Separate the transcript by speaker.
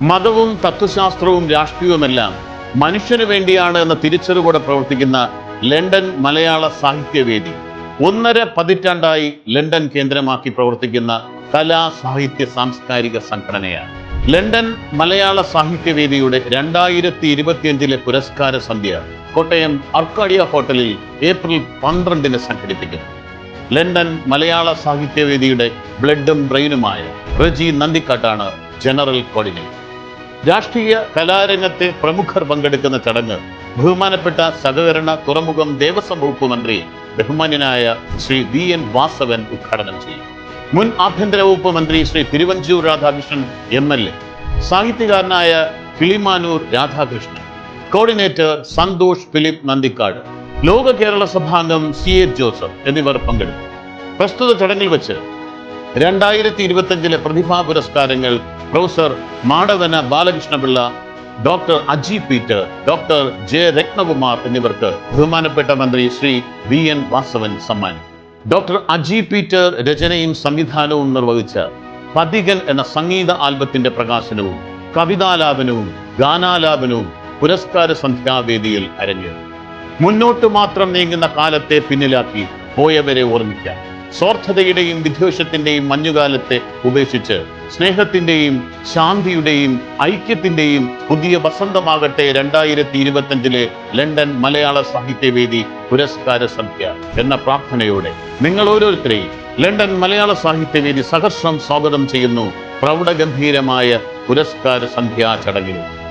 Speaker 1: മതവും തത്വശാസ്ത്രവും രാഷ്ട്രീയവുമെല്ലാം മനുഷ്യന് വേണ്ടിയാണ് എന്ന തിരിച്ചറിവോടെ പ്രവർത്തിക്കുന്ന ലണ്ടൻ മലയാള സാഹിത്യവേദി ഒന്നര പതിറ്റാണ്ടായി ലണ്ടൻ കേന്ദ്രമാക്കി പ്രവർത്തിക്കുന്ന കലാ സാഹിത്യ സാംസ്കാരിക സംഘടനയാണ്. ലണ്ടൻ മലയാള സാഹിത്യവേദിയുടെ രണ്ടായിരത്തി ഇരുപത്തിയഞ്ചിലെ പുരസ്കാര സന്ധ്യ കോട്ടയം അർക്കാഡിയ ഹോട്ടലിൽ ഏപ്രിൽ പന്ത്രണ്ടിന് സംഘടിപ്പിക്കുന്നു. ലണ്ടൻ മലയാള സാഹിത്യവേദിയുടെ ബ്ലഡും ബ്രെയിനുമായ റജി നന്ദിക്കാട്ടാണ് ജനറൽ കോർഡിനേറ്റർ. രാഷ്ട്രീയ കലാരംഗത്തെ പ്രമുഖർ പങ്കെടുക്കുന്ന ചടങ്ങ് ബഹുമാനപ്പെട്ട സഹകരണ തുറമുഖം ദേവസ്വം വകുപ്പ് മന്ത്രി ബഹുമാന്യനായ ശ്രീ വി എൻ വാസവൻ ഉദ്ഘാടനം ചെയ്യും. മുൻ ആഭ്യന്തര വകുപ്പ് മന്ത്രി Shri Thiruvanchoor Radhakrishnan M L A സാഹിത്യകാരനായ Kilimanoor Radhakrishnan coordinator Santhosh Philip Nandikkad Loka Kerala സഭാംഗം സി എ ജോസഫ് എന്നിവർ പങ്കെടുത്തു. പ്രസ്തുത ചടങ്ങിൽ വെച്ച് രണ്ടായിരത്തി ഇരുപത്തഞ്ചിലെ പ്രതിഭാ പുരസ്കാരങ്ങൾ professor Madavana Balakrishnapillai doctor Aji Peter doctor J Rathnakumar എന്നിവർക്ക് ബഹുമാനപ്പെട്ട മന്ത്രി ശ്രീ വി എൻ വാസവൻ സമ്മാനിച്ചു ഡോക്ടർ അജി പീറ്റർ രചനയും സംവിധാനവും നിർവഹിച്ച പതികൻ എന്ന സംഗീത ആൽബത്തിന്റെ പ്രകാശനവും കവിതാലാപനവും ഗാനാലാപനവും പുരസ്കാര സന്ധ്യാവേദിയിൽ അരങ്ങേറി. മുന്നോട്ട് മാത്രം നീങ്ങുന്ന കാലത്തെ പിന്നിലാക്കി പോയവരെ ഓർമ്മിക്കാൻ സ്വാർത്ഥതയുടെയും വിദ്വേഷത്തിന്റെയും മഞ്ഞുകാലത്തെ ഉപേക്ഷിച്ച് സ്നേഹത്തിന്റെയും ശാന്തിയുടെയും ഐക്യത്തിന്റെയും പുതിയ വസന്തമാകട്ടെ രണ്ടായിരത്തി ഇരുപത്തഞ്ചിലെ ലണ്ടൻ മലയാള സാഹിത്യവേദി പുരസ്കാര സദ്യ എന്ന പ്രാർത്ഥനയോടെ നിങ്ങൾ ഓരോരുത്തരെയും ലണ്ടൻ മലയാള സാഹിത്യവേദി സഹർഷം സ്വാഗതം ചെയ്യുന്നു പ്രൗഢഗംഭീരമായ പുരസ്കാര സന്ധ്യാ ചടങ്ങിൽ.